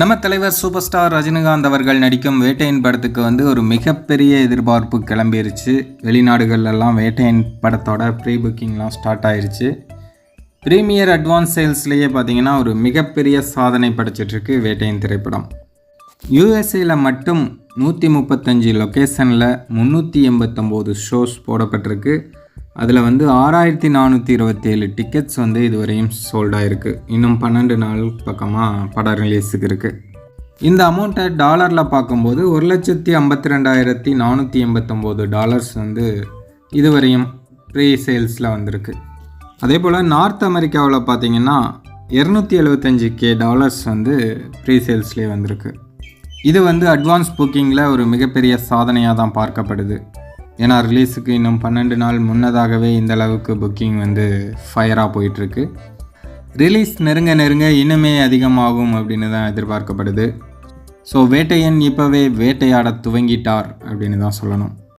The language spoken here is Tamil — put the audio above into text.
நம்ம தலைவர் சூப்பர் ஸ்டார் ரஜினிகாந்த் அவர்கள் நடிக்கும் வேட்டையின் படத்துக்கு வந்து ஒரு மிகப்பெரிய எதிர்பார்ப்பு கிளம்பிருச்சு. வெளிநாடுகள்லாம் வேட்டையின் படத்தோட ப்ரீ புக்கிங்லாம் ஸ்டார்ட் ஆயிருச்சு. ப்ரீமியர் அட்வான்ஸ் சேல்ஸ்லேயே பார்த்தீங்கன்னா ஒரு மிகப்பெரிய சாதனை படைச்சிட்ருக்கு வேட்டையின் திரைப்படம். யூஎஸ்ஏயில் மட்டும் நூற்றி முப்பத்தஞ்சு லொக்கேஷனில் முந்நூற்றி எண்பத்தொம்போது ஷோஸ் போடப்பட்டிருக்கு. அதில் வந்து ஆறாயிரத்தி நானூற்றி இருபத்தேழு டிக்கெட்ஸ் வந்து இதுவரையும் சோல்டாயிருக்கு இன்னும் பன்னெண்டு நாள் பக்கமாக படம் ரிலீஸுக்கு இருக்குது இந்த அமௌண்ட்டை டாலரில் பார்க்கும்போது ஒரு லட்சத்தி ஐம்பத்தி ரெண்டாயிரத்தி நானூற்றி எண்பத்தொம்போது டாலர்ஸ் வந்து இதுவரையும் ப்ரீ சேல்ஸில் வந்திருக்கு. அதே போல் நார்த் அமெரிக்காவில் பார்த்தீங்கன்னா இரநூத்தி எழுபத்தஞ்சு கே டாலர்ஸ் வந்து ப்ரீ சேல்ஸ்லேயே வந்திருக்கு. இது வந்து அட்வான்ஸ் புக்கிங்கில் ஒரு மிகப்பெரிய சாதனையாக தான் பார்க்கப்படுது. ஏன்னா ரிலீஸுக்கு இன்னும் பன்னெண்டு நாள் முன்னதாகவே இந்த அளவுக்கு புக்கிங் வந்து ஃபயராக போயிட்டுருக்கு. ரிலீஸ் நெருங்க நெருங்க இன்னுமே அதிகமாகும் அப்படின்னு தான் எதிர்பார்க்கப்படுது. ஸோ வேட்டையன் இப்போவே வேட்டையாட துவங்கிட்டார் அப்படின்னு தான் சொல்லணும்.